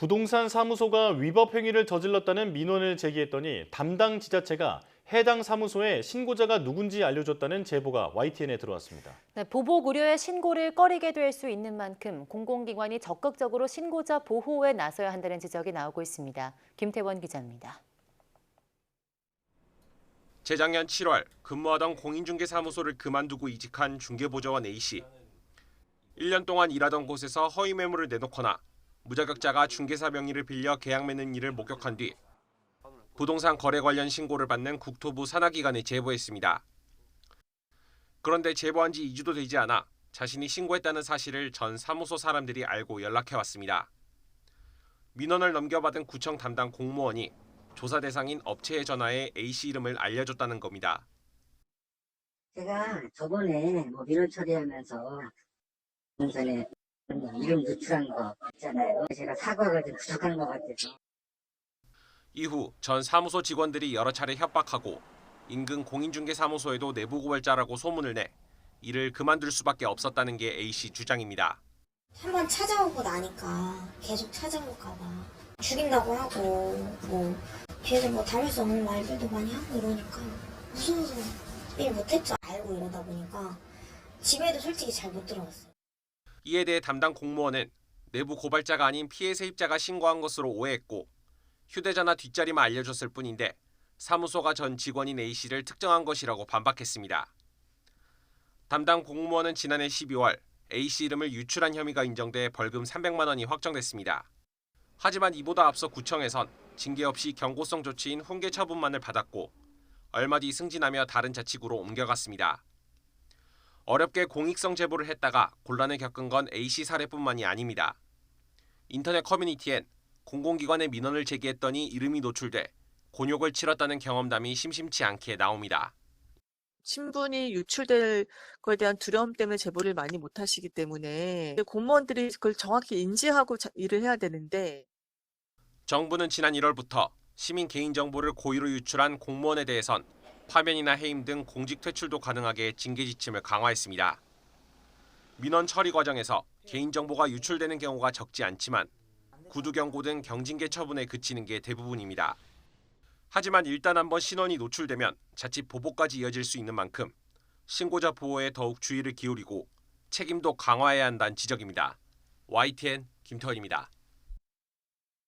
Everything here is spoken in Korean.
부동산 사무소가 위법 행위를 저질렀다는 민원을 제기했더니 담당 지자체가 해당 사무소에 신고자가 누군지 알려줬다는 제보가 YTN에 들어왔습니다. 네, 보복 우려의 신고를 꺼리게 될 수 있는 만큼 공공기관이 적극적으로 신고자 보호에 나서야 한다는 지적이 나오고 있습니다. 김태원 기자입니다. 재작년 7월 근무하던 공인중개사무소를 그만두고 이직한 중개보조원 A씨. 1년 동안 일하던 곳에서 허위 매물을 내놓거나 무자격자가 중개사 명의를 빌려 계약 맺는 일을 목격한 뒤 부동산 거래 관련 신고를 받는 국토부 산하기관에 제보했습니다. 그런데 제보한 지 2주도 되지 않아 자신이 신고했다는 사실을 전 사무소 사람들이 알고 연락해왔습니다. 민원을 넘겨받은 구청 담당 공무원이 조사 대상인 업체의 전화에 A씨 이름을 알려줬다는 겁니다. 제가 저번에 뭐 민원 처리하면서 동선에 이름 누출한 거 있잖아요. 제가 사과가 좀 부족한 것 같아서. 이후 전 사무소 직원들이 여러 차례 협박하고 인근 공인중개사무소에도 내부 고발자라고 소문을 내 이를 그만둘 수밖에 없었다는 게 A씨 주장입니다. 한 번 찾아오고 나니까 계속 찾아올까 봐 죽인다고 하고 뭐 걔들 뭐 담을 수 없는 말들도 많이 하고 이러니까 무서워서 일 못했죠 알고 이러다 보니까 집에도 솔직히 잘 못 들어갔어요 이에 대해 담당 공무원은 내부 고발자가 아닌 피해 세입자가 신고한 것으로 오해했고 휴대전화 뒷자리만 알려줬을 뿐인데 사무소가 전 직원인 A씨를 특정한 것이라고 반박했습니다. 담당 공무원은 지난해 12월 A씨 이름을 유출한 혐의가 인정돼 벌금 300만 원이 확정됐습니다. 하지만 이보다 앞서 구청에선 징계 없이 경고성 조치인 훈계 처분만을 받았고 얼마 뒤 승진하며 다른 자치구로 옮겨갔습니다. 어렵게 공익성 제보를 했다가 곤란을 겪은 건 A씨 사례뿐만이 아닙니다. 인터넷 커뮤니티엔 공공기관에 민원을 제기했더니 이름이 노출돼 곤욕을 치렀다는 경험담이 심심치 않게 나옵니다. 신분이 유출될 거에 대한 두려움 때문에 제보를 많이 못 하시기 때문에 공무원들이 그걸 정확히 인지하고 자- 일을 해야 되는데 정부는 지난 1월부터 시민 개인정보를 고의로 유출한 공무원에 대해선 파면이나 해임 등 공직 퇴출도 가능하게 징계 지침을 강화했습니다. 민원 처리 과정에서 개인정보가 유출되는 경우가 적지 않지만 구두 경고 등 경징계 처분에 그치는 게 대부분입니다. 하지만 일단 한번 신원이 노출되면 자칫 보복까지 이어질 수 있는 만큼 신고자 보호에 더욱 주의를 기울이고 책임도 강화해야 한다는 지적입니다. YTN 김태원입니다.